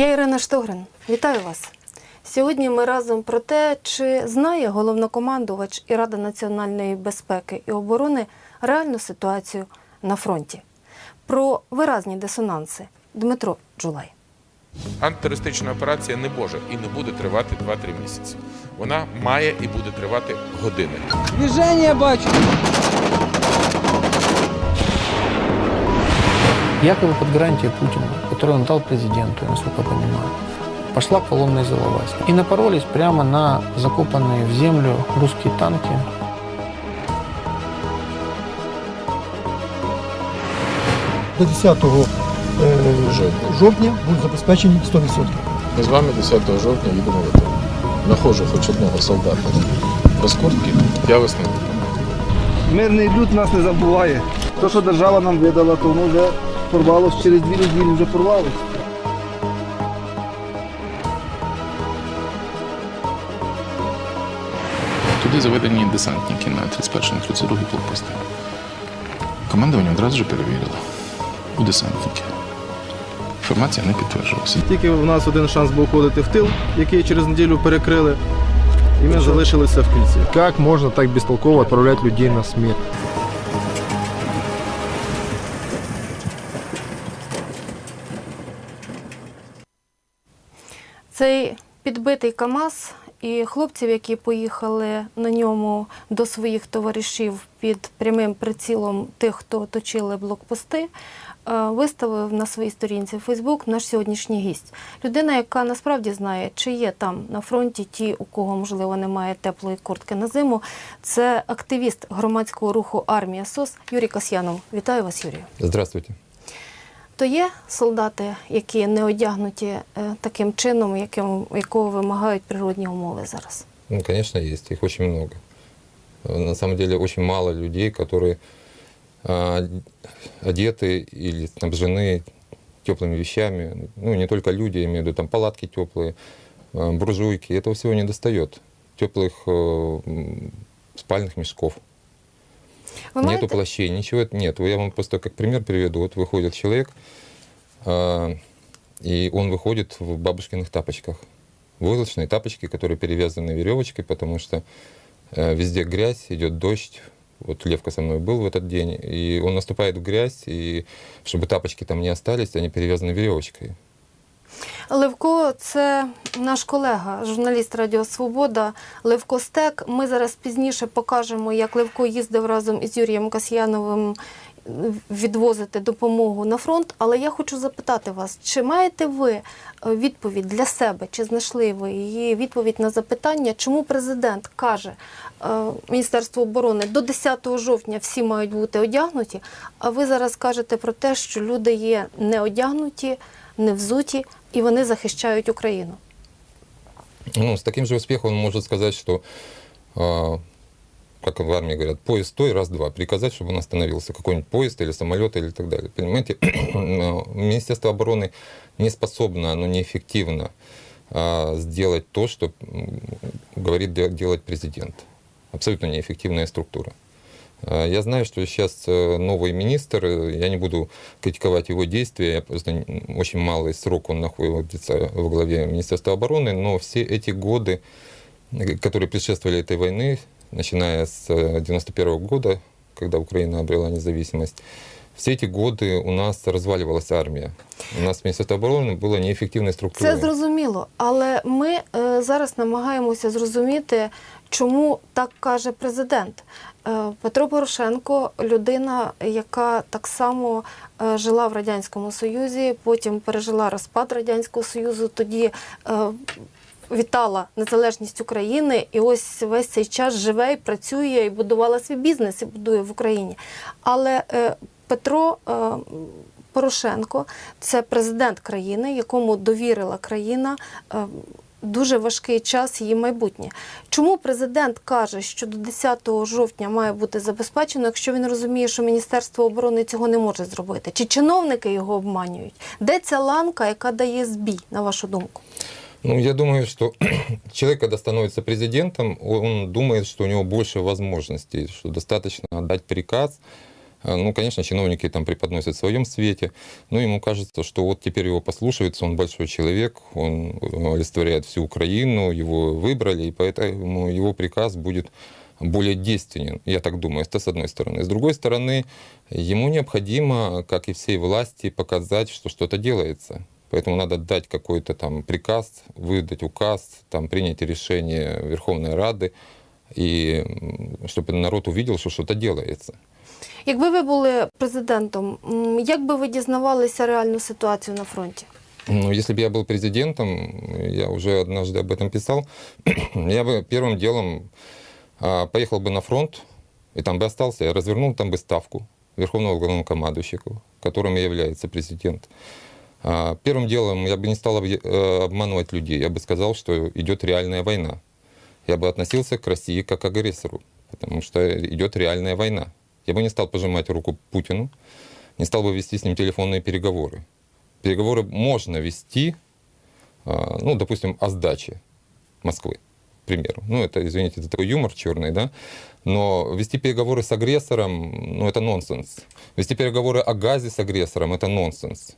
Я Ірина Штогрин. Вітаю вас. Сьогодні ми разом про те, чи знає головнокомандувач і Рада національної безпеки і оборони реальну ситуацію на фронті. Про виразні дисонанси Дмитро Джулай. Антитерористична операція не може і не буде тривати 2-3 місяці. Вона має і буде тривати години. Движение бачу. Якобы под гарантией Путина, которую он дал президенту, насколько я понимаю, пошла колонна из Иловайска. И напоролись прямо на закопанные в землю русские танки. до 10 е, жовтня будуть забезпечені 100%. Ми з вами 10 жовтня їдемо в АТО. Находжу хоч одного солдата без куртки, я вас не виконую. Мирний люд нас не забуває. То, що держава нам видала, то воно вже порвалось через дві неділі, вже порвалось. Туди заведені десантники на 31-32 блокпости. Командування одразу ж перевірило. У десантників. Інформація не підтверджувалася. Тільки у нас один шанс був ходити в тил, який через неділю перекрили, і ми залишилися в кільці. Як можна так безтолково відправляти людей на смерть? Цей підбитий КАМАЗ і хлопців, які поїхали на ньому до своїх товаришів під прямим прицілом тих, хто оточили блокпости, е, виставив на своїй сторінці в Фейсбук наш сьогоднішній гість. Людина, яка насправді знає, чи є там на фронті ті, у кого можливо немає теплої куртки на зиму. Це активіст громадського руху Армія СОС Юрій Касьянов. Вітаю вас, Юрію. Здравствуйте. То є солдати, які не одягнуті е, таким чином, яким, якого вимагають природні умови зараз. Ну, конечно, есть. Их очень много. Э, На самом деле очень мало людей, которые а, одеты или снабжены теплыми вещами. Ну, не только люди, я имею в виду там палатки теплые, а, буржуйки. Этого всего не достает. Теплых э, м, спальных мешков. Ви Нету маєте плащей, ничего нет. Я вам просто как пример приведу. Вот выходит человек, а, и он выходит в бабушкиных тапочках. Войлочные тапочки, которые перевязаны веревочкой, потому что э, везде грязь, идет дождь. Вот Левка со мной был в этот день, и он наступает в грязь, и чтобы тапочки там не остались, они перевязаны веревочкой. Левко, це наш колега, журналіст Радіо Свобода Левко Стек. Ми зараз пізніше покажемо, як Левко їздив разом із Юрієм Касьяновим відвозити допомогу на фронт. Але я хочу запитати вас, чи маєте ви е, відповідь для себе, чи знайшли ви її відповідь на запитання, чому президент каже е, Міністерство оборони до 10 жовтня всі мають бути одягнуті, а ви зараз кажете про те, що люди є не одягнуті, не взуті, і вони захищають Україну. Ну, с таким же успехом он может сказать, что, а, как в армии говорят, поезд стой, раз-два, приказать, чтобы он остановился, какой-нибудь поезд или самолет или так далее. Понимаете, Министерство обороны не способно, оно неэффективно а, сделать то, что говорит де- делать президент. Абсолютно неэффективная структура. А, Я знаю, что сейчас э, новый министр, э, я не буду критиковать его действия, я просто н- очень малый срок он находится во главе Министерства обороны, но все эти годы, э, которые предшествовали этой войны, начиная с 91 года, когда Украина обрела независимость, все эти годы у нас разваливалась армия. У нас Министерство обороны было неэффективной структурой. Це зрозуміло, але ми е, зараз намагаємося зрозуміти, чому так каже президент. Е, Петро Порошенко людина, яка так само е, жила в Радянському Союзі, потім пережила розпад Радянського Союзу, тоді е, вітала незалежність України, і ось весь цей час живе і працює, і будувала свій бізнес, і будує в Україні. Але Петро Порошенко це президент країни, якому довірила країна. Дуже важкий час її майбутнє. Чому президент каже, що до 10 жовтня має бути забезпечено, якщо він розуміє, що Міністерство оборони цього не може зробити? Чи чиновники його обманюють? Де ця ланка, яка дає збій, на вашу думку? Ну, я думаю, что человек, когда становится президентом, он думает, что у него больше возможностей, что достаточно отдать приказ, Ну, конечно, чиновники там преподносят в своем свете, но ему кажется, что вот теперь его послушаются, он большой человек, он э, олицетворяет всю Украину, его выбрали, и поэтому его приказ будет более действенен, я так думаю, это с одной стороны. С другой стороны, ему необходимо, как и всей власти, показать, что что-то делается. Поэтому надо дать какой-то там приказ, выдать указ, там, принять решение Верховной Рады, и чтобы народ увидел, что что-то делается. Якби ви були президентом, м, як би ви дізнавалися реальну ситуацію на фронті? Ну, если бы я был президентом, я уже однажды об этом писал, я бы первым делом а, поехал бы на фронт, и там бы остался, я развернул там бы ставку Верховного главнокомандующего, которым и является президент. А, Первым делом я бы не стал объ- э, обманывать людей, я бы сказал, что идет реальная война. Я бы относился к России как к агрессору, потому что идет реальная война. Я бы не стал пожимать руку Путину, не стал бы вести с ним телефонные переговоры. Переговоры можно вести, а, ну, допустим, о сдаче Москвы, к примеру. Ну, это, извините, это такой юмор черный, да? Но вести переговоры с агрессором, ну, это нонсенс. Вести переговоры о газе с агрессором, это нонсенс.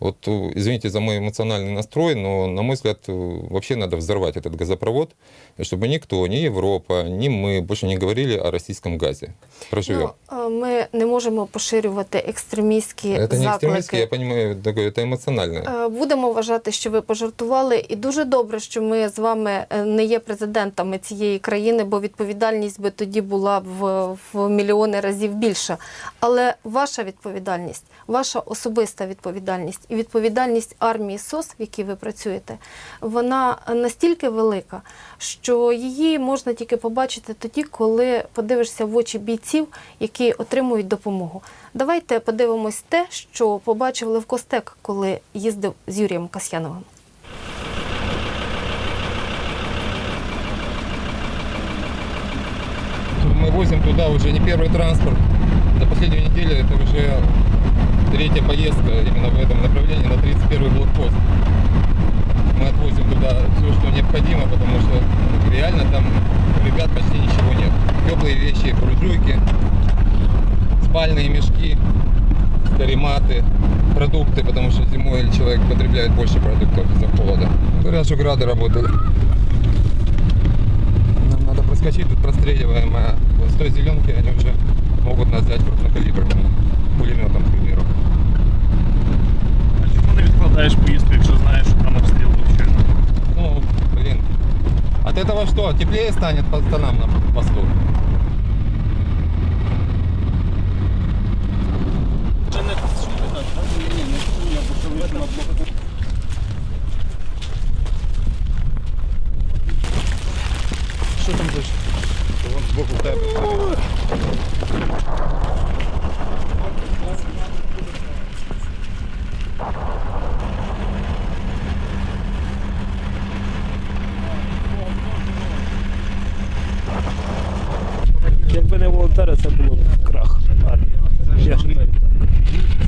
Вот, э, извините за мой эмоциональный настрой, но, на мой взгляд, э, вообще надо взорвать этот газопровод, и чтобы никто, ни Европа, ни мы больше не говорили о российском газе. Проживем. Ну, е, ми не можемо поширювати екстремістські это не экстремистский, я заклики. понимаю, такое, это эмоциональное. Е, Будемо вважати, що ви пожартували, і дуже добре, що ми з вами е, не є президентами цієї країни, бо відповідальність би тоді була в, в мільйони разів більша. Але ваша відповідальність, ваша особиста відповідальність і відповідальність армії СОС, в якій ви працюєте, вона настільки велика, що її можна тільки побачити тоді, коли подивишся в очі бійців, які отримують допомогу. Давайте подивимось те, що побачив Левко Стек, коли їздив з Юрієм Касьяновим. Мы возим туда уже не первый транспорт. За последнюю неделю это уже третья поездка именно в этом направлении на 31 блокпост. Мы отвозим туда все, что необходимо, потому что ну, реально там ребят почти ничего нет. Теплые вещи, буржуйки, спальные мешки, карематы, продукты, потому что зимой человек потребляет больше продуктов из-за холода. Говорят, что грады работали. Нам надо проскочить, тут простреливаемая. Вот с той зеленки они уже могут нас взять крупнокалиберным пулеметом, відкладаєш поїздку, якщо знаєш, що там обстріл був? Ну, блин. От этого что, теплее станет пацанам на посту? Що там десь? Вон збоку тебе. Якби не волонтери, це було б крах армії. Я ж так.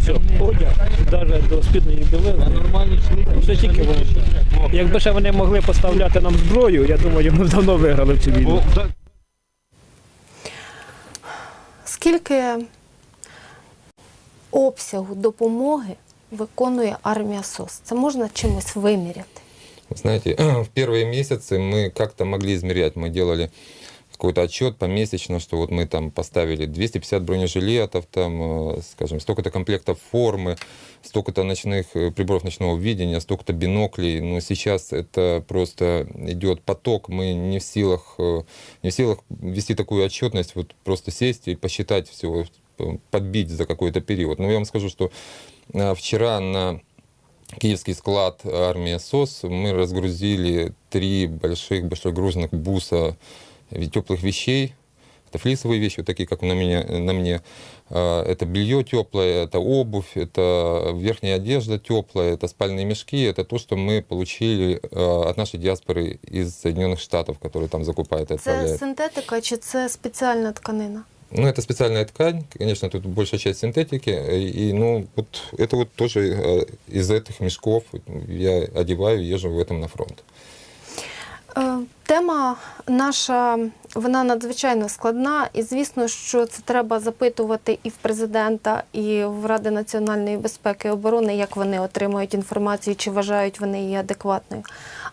Все, одяг, навіть до спідної білизни. Все тільки волонтери. Якби ще вони могли поставляти нам зброю, я думаю, ми б давно виграли в цю війну. Скільки обсягу допомоги виконує армія СОС? Це можна чимось виміряти? Вы Знаете, в первые месяцы мы как-то могли измерять. Мы делали какой-то отчет помесячно, что вот мы там поставили 250 бронежилетов, там, э, скажем, столько-то комплектов формы, столько-то ночных э, приборов ночного видения, столько-то биноклей. Но сейчас это просто идет поток. Мы не в силах, э, не в силах вести такую отчетность, вот просто сесть и посчитать все, подбить за какой-то период. Но я вам скажу, что вчера на киевский склад армии СОС мы разгрузили три больших большегрузных буса теплых вещей. Это флисовые вещи, вот такие, как на, меня, на мне. А, Это белье теплое, это обувь, это верхняя одежда теплая, это спальные мешки. Это то, что мы получили а, от нашей диаспоры из Соединенных Штатов, которые там закупают и отправляют. синтетика чи це спеціальна тканина? Ну, это специальная ткань, конечно, тут большая часть синтетики, и, и, ну, вот это вот тоже э, из этих мешков я одеваю и езжу в этом на фронт. Е, Тема наша вона надзвичайно складна, і звісно, що це треба запитувати і в президента, і в Ради національної безпеки і оборони, як вони отримують інформацію, чи вважають вони її адекватною.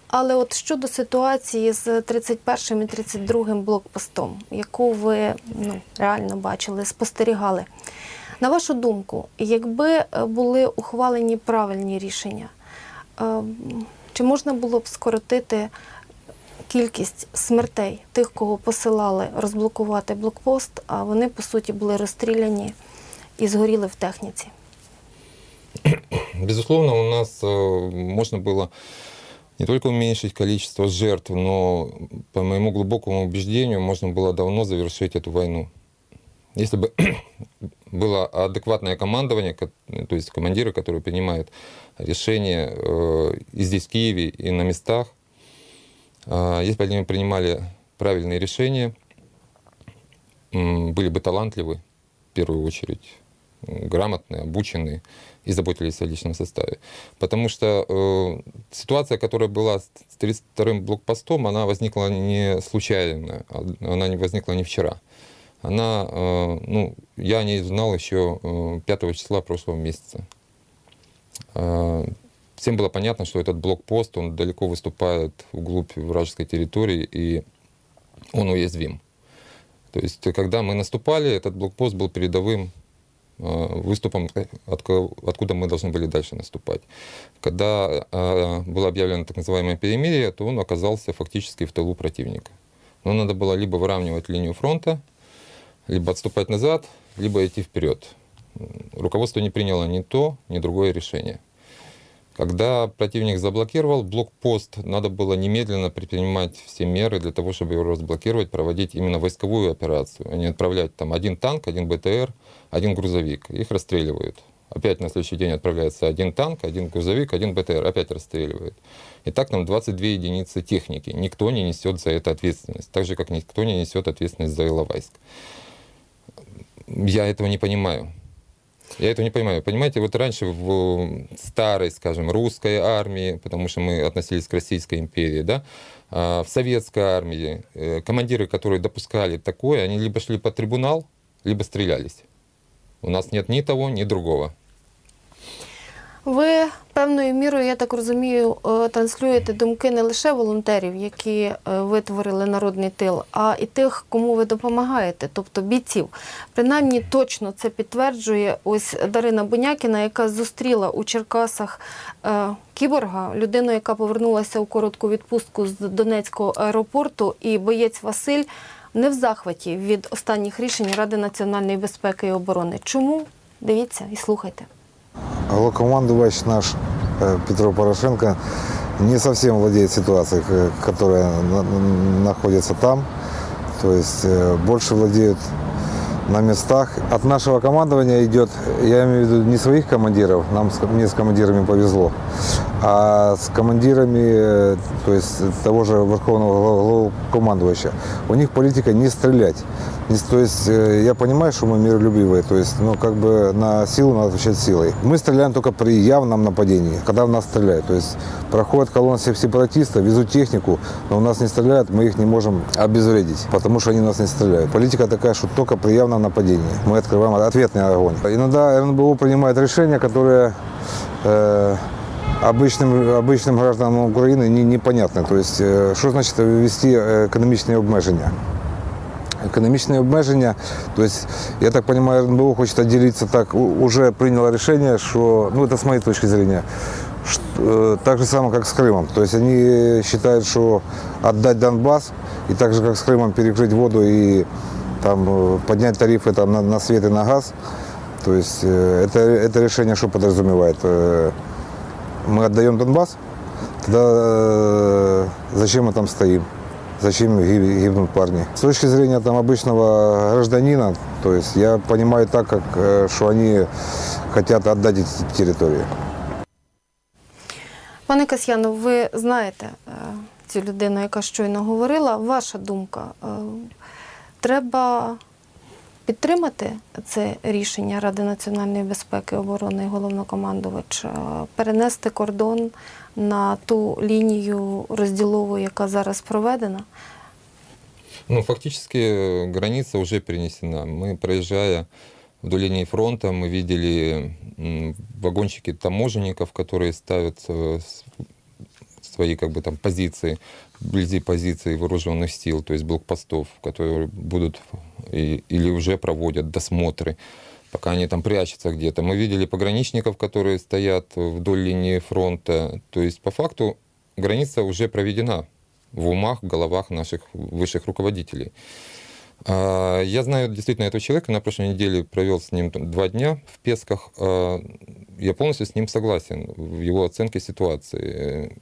Але от щодо ситуації з 31 і 32 блокпостом, яку ви ну, реально бачили, спостерігали. На вашу думку, якби е, були ухвалені правильні рішення, е, чи можна було б скоротити кількість смертей тих, кого посилали розблокувати блокпост, а вони по суті були розстріляні і згоріли в техніці? Безусловно, у нас э, можно было не только уменьшить количество жертв, но, по моему глубокому убеждению, можно было давно завершить эту войну. Если бы было адекватное командование, ко- то есть командиры, которые принимают решения э, и здесь, в Киеве, и на местах, э, Если бы они принимали правильные решения, были бы талантливы, в первую очередь, грамотные, обученные и заботились о личном составе. Потому что э, ситуация, которая была с 32-м блокпостом, она возникла не случайно, а- она не возникла не вчера. Она, э, ну, я о ней знал еще э, 5 числа прошлого месяца. Э, Всем было понятно, что этот блокпост, он далеко выступает вглубь вражеской территории, и он уязвим. То есть, когда мы наступали, этот блокпост был передовым э, выступом, э, откуда мы должны были дальше наступать. Когда э, было объявлено так называемое перемирие, то он оказался фактически в тылу противника. Но надо было либо выравнивать линию фронта, либо отступать назад, либо идти вперед. Руководство не приняло ни то, ни другое решение. Когда противник заблокировал блокпост, надо было немедленно предпринимать все меры для того, чтобы его разблокировать, проводить именно войсковую операцию, а не отправлять там один танк, один БТР, один грузовик. Их расстреливают. Опять на следующий день отправляется один танк, один грузовик, один БТР, опять расстреливают. И так нам 22 единицы техники. Никто не несет за это ответственность. Так же, как никто не несет ответственность за Иловайск. Я этого не понимаю. Я этого не понимаю. Понимаете, вот раньше в старой, скажем, русской армии, потому что мы относились к Российской империи, да, а, в советской армии э, командиры, которые допускали такое, они либо шли под трибунал, либо стрелялись. У нас нет ни того, ни другого. Ви певною мірою, я так розумію, е, транслюєте думки не лише волонтерів, які е, витворили народний тил, а і тих, кому ви допомагаєте, тобто бійців. Принаймні точно це підтверджує ось Дарина Бунякіна, яка зустріла у Черкасах е, кіборга, людину, яка повернулася у коротку відпустку з Донецького аеропорту, і боєць Василь не в захваті від останніх рішень Ради національної безпеки і оборони. Чому? Дивіться і слухайте. Главкомандувач наш э, Петро Порошенко не совсем владеет ситуацией, которая на- на- находится там. То есть э, больше владеют на местах. От нашего командования идет, я имею в виду не своих командиров, нам мне с командирами повезло, а с командирами, э, то есть того же верховного глав- главкомандувача. У них политика не стрелять. Не с- То есть э, я понимаю, что мы миролюбивые, то есть, ну, как бы на силу надо отвечать силой. Мы стреляем только при явном нападении, когда в нас стреляют. То есть проходят колонны сеп- сепаратистов, везут технику, но у нас не стреляют, мы их не можем обезвредить, потому что они у нас не стреляют. Политика такая, что только при явном нападении мы открываем ответный огонь. Иногда РНБО принимает решения, которые э, обычным, обычным гражданам Украины не, непонятны. То есть, э, что значит ввести э, экономичные обмежения? Економічні обмеження, тобто, я так розумію, РНБО хоче відділитися так, у- уже прийняло рішення, що, ну, це з моєї точки зрения, что, э, так же самое, как с Крымом. То есть они считают, что отдать Донбасс и так же, как с Крымом, перекрыть воду и там, э, поднять тарифы там, на, на свет и на газ. То есть э, это, это решение что подразумевает? Э, Мы отдаем Донбасс, тогда э, зачем мы там стоим? Зачем ги- гибнут парни? С точки зрения там, обычного гражданина, то есть я понимаю так, как, э, что они хотят отдать эти территории. Пане Касьянов, ви знаєте е, цю людину, яка щойно говорила. Ваша думка, е, треба підтримати це рішення Ради національної безпеки, оборони і головнокомандувача, е, перенести кордон на ту лінію розділову, яка зараз проведена? Ну, фактически э, граница уже перенесена. Мы, проезжая вдоль линии фронта, мы видели м, вагончики таможенников, которые ставят э, с- свои как бы там позиции вблизи позиций вооруженных сил, то есть блокпостов, которые будут и- или уже проводят досмотры, пока они там прячутся где-то. Мы видели пограничников, которые стоят вдоль линии фронта. То есть по факту граница уже проведена в умах, в головах наших высших руководителей. А, Я знаю действительно этого человека, на прошлой неделе провел с ним два дня в Песках. А, Я полностью с ним согласен в его оценке ситуации.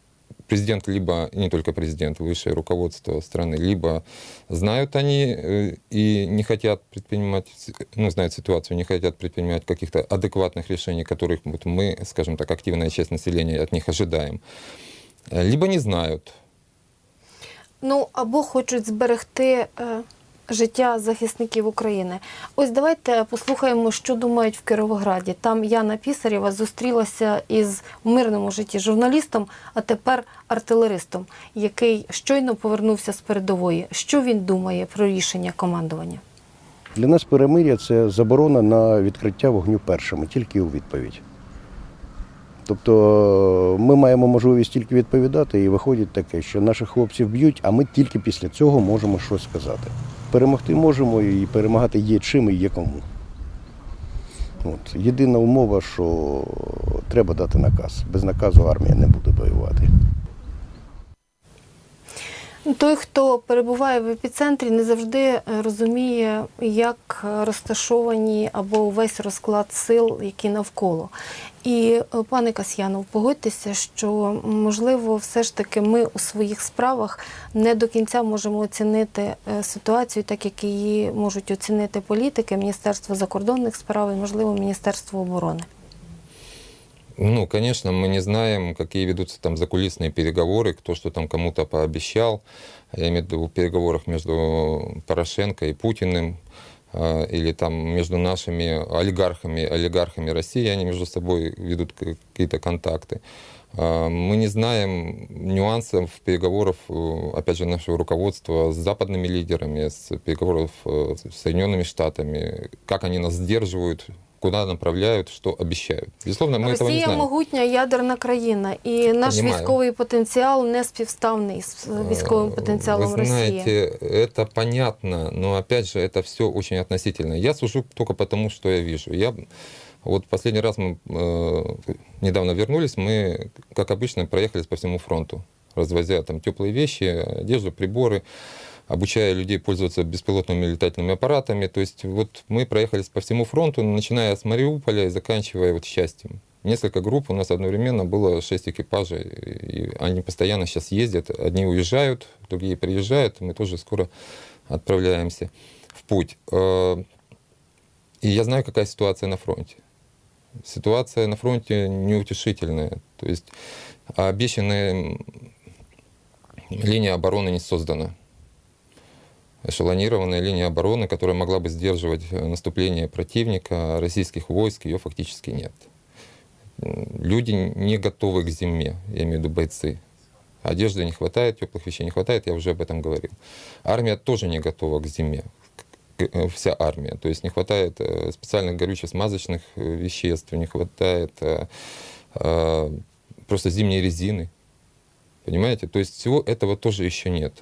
Э, Президент либо, и не только президент, высшее руководство страны, либо знают они э, и не хотят предпринимать, ну, знают ситуацию, не хотят предпринимать каких-то адекватных решений, которых вот мы, скажем так, активная часть населения от них ожидаем. Э, Либо не знают, Ну або хочуть зберегти е, життя захисників України. Ось давайте послухаємо, що думають в Кіровограді. Там Яна Пісарєва зустрілася із мирному житті журналістом, а тепер артилеристом, який щойно повернувся з передової. Що він думає про рішення командування? Для нас перемир'я це заборона на відкриття вогню першими, тільки у відповідь. Тобто ми маємо можливість тільки відповідати, і виходить таке, що наших хлопців б'ють, а ми тільки після цього можемо щось сказати. Перемогти можемо і перемагати є чим і є кому. От. Єдина умова, що треба дати наказ. Без наказу армія не буде воювати. Той, хто перебуває в епіцентрі, не завжди е, розуміє, як розташовані або увесь розклад сил, які навколо. І, е, пане Касьянов, погодьтеся, що можливо, все ж таки ми у своїх справах не до кінця можемо оцінити е, ситуацію, так як її можуть оцінити політики, Міністерство закордонних справ і, можливо, Міністерство оборони. Ну, конечно, мы не знаем, какие ведутся там закулисные переговоры, кто что там кому-то пообещал. Я имею в виду в переговорах между Порошенко и Путиным, а, или там между нашими олигархами, олигархами России, они между собой ведут какие-то контакты. А, Мы не знаем нюансов переговоров, э, опять же, нашего руководства с западными лидерами, с переговоров э, с Соединенными Штатами, как они нас сдерживают, куда направляют, что обещают. Безусловно, мы этого не Росія знаем. могутня ядерна країна, і наш Понімаю. військовий потенціал не співставний з е, військовим Э, потенціалом Вы Росії. знаете, это понятно, но опять же, это все очень относительно. Я сужу только потому, что я вижу. Я вот последний раз мы э, недавно вернулись, мы, как обычно, проехались по всему фронту, развозя там теплые вещи, одежду, приборы, Обучая людей пользоваться беспилотными летательными аппаратами. То есть вот мы проехались по всему фронту, начиная с Мариуполя и заканчивая вот счастьем. Несколько групп у нас одновременно было шесть экипажей, и они постоянно сейчас ездят. Одни уезжают, другие приезжают, мы тоже скоро отправляемся в путь. Э, И я знаю, какая ситуация на фронте. Ситуация на фронте неутешительная. То есть обещанная линия обороны не создана. Эшелонированная линия обороны, которая могла бы сдерживать э, наступление противника, российских войск, ее фактически нет. Люди не готовы к зиме, я имею в виду бойцы. Одежды не хватает, теплых вещей не хватает, я уже об этом говорил. Армия тоже не готова к зиме, э, вся армия. То есть не хватает э, специальных горюче-смазочных веществ, не хватает просто зимней резины. Понимаете? То есть всего этого тоже еще нет.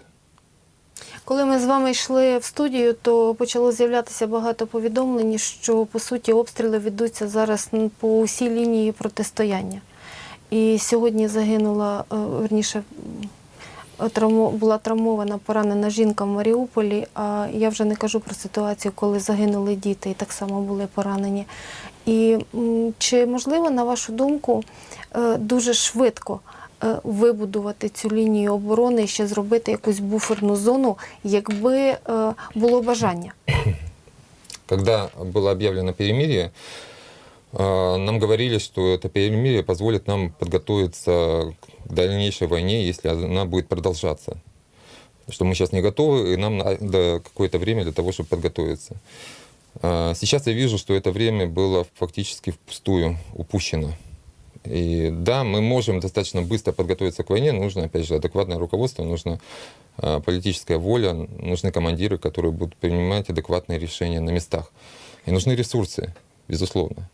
Коли ми з вами йшли в студію, то почало з'являтися багато повідомлень, що по суті обстріли ведуться зараз по усій лінії протистояння. І сьогодні загинула, е, верніше, була травмована поранена жінка в Маріуполі. А я вже не кажу про ситуацію, коли загинули діти і так само були поранені. І чи можливо, на вашу думку, е, дуже швидко вибудувати цю лінію оборони і ще зробити якусь буферну зону, якби е, було бажання? Когда было объявлено перемирие, э, нам говорили, что это перемирие позволит нам подготовиться к дальнейшей войне, если она будет продолжаться. Что мы сейчас не готовы, и нам надо какое-то время для того, чтобы подготовиться. А, Сейчас я вижу, что это время было фактически впустую упущено. И да, мы можем достаточно быстро подготовиться к войне, нужно, опять же, адекватное руководство, нужна а, политическая воля, нужны командиры, которые будут принимать адекватные решения на местах. И нужны ресурсы, безусловно.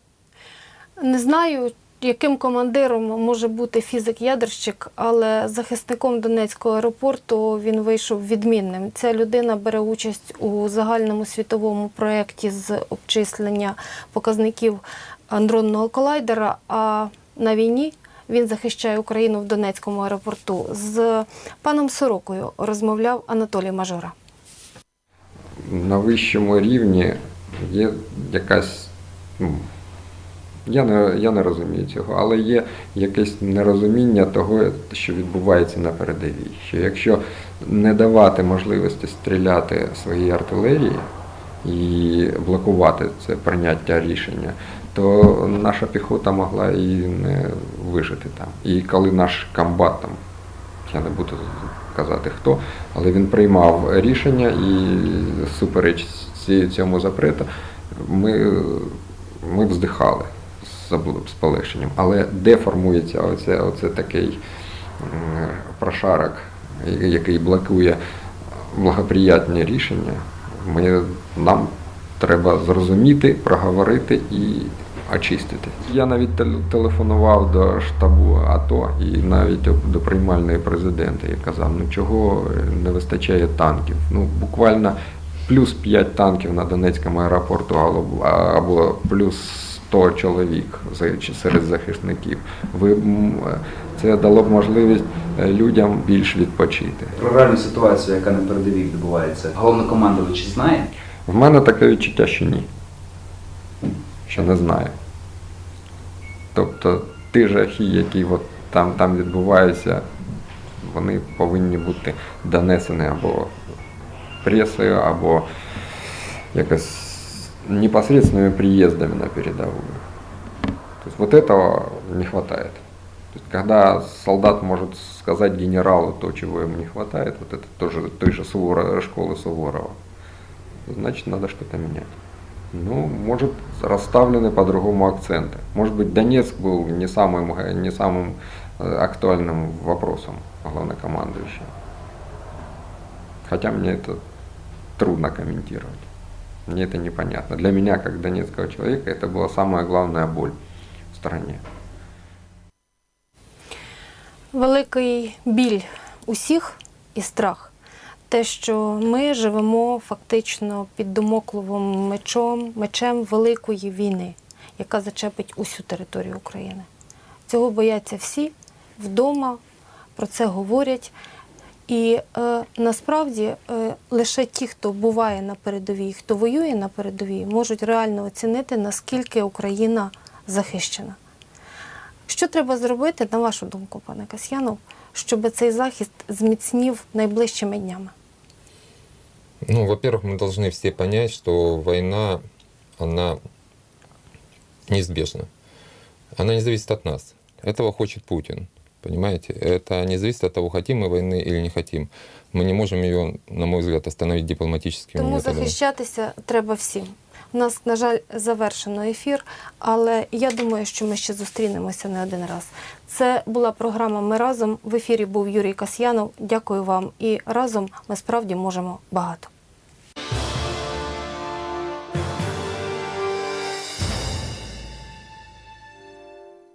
Не знаю, яким командиром може бути фізик-ядерщик, але захисником Донецького аеропорту він вийшов відмінним. Ця людина бере участь у загальному світовому проєкті з обчислення показників андронного колайдера. А на війні він захищає Україну в Донецькому аеропорту. З паном Сорокою розмовляв Анатолій Мажора. на вищому рівні є якась. Ну, я не, я не розумію цього, але є якесь нерозуміння того, що відбувається на передовій. Що якщо не давати можливості стріляти своїй артилерії і блокувати це прийняття рішення, то наша піхота могла і не вижити там. І коли наш комбат там я не буду казати хто, але він приймав рішення і супереч цьому запрету ми, ми вздихали з полегшенням. Але де формується оце, оце такий прошарок, який блокує благоприятні рішення, ми, нам треба зрозуміти, проговорити і очистити. Я навіть тел- телефонував до штабу АТО і навіть до приймальної президента і казав, ну чого не вистачає танків. Ну буквально плюс 5 танків на Донецькому аеропорту або- плюс 100 чоловік серед захисників. Ви м, це дало б можливість е, людям більш відпочити. Про реальну ситуацію, яка на передовій відбувається, головнокомандувач знає? В мене таке відчуття, що ні. Що не знаю. Тобто ті жахи, які от там, там відбуваються, вони повинні бути донесені або пресою, або якось непосредственными приездами на передовую. То есть вот этого не хватает. То есть, когда солдат может сказать генералу то, чего ему не хватает, вот это тоже той же Сувора, школы Суворова, значит надо что-то менять. Ну, может, расставлены по-другому акценты. Может быть, Донецк был не самым, г- не самым э, актуальным вопросом главнокомандующего. Хотя мне это трудно комментировать. Мне это непонятно. Для меня, как донецкого человека, это была самая главная боль в стране. великий біль усіх і страх. Те, що ми живемо фактично під домокловим мечом, мечем великої війни, яка зачепить усю територію України. Цього бояться всі вдома, про це говорять. І е, насправді е, лише ті, хто буває на передовій, хто воює на передовій, можуть реально оцінити, наскільки Україна захищена. Що треба зробити, на вашу думку, пане Касьянов, щоб цей захист зміцнів найближчими днями? Ну, во-первых, мы должны все понять, что война, она неизбежна. Она не зависит от нас. Этого хочет Путин. Понимаете? Это не зависит от того, хотим мы войны или не хотим. Мы не можем ее, на мой взгляд, остановить дипломатическими Тому методами. захищатися треба всім. У нас, на жаль, завершено ефір, але я думаю, що ми ще зустрінемося не один раз. Це була програма Ми разом. В ефірі був Юрій Касьянов. Дякую вам. І разом ми справді можемо багато.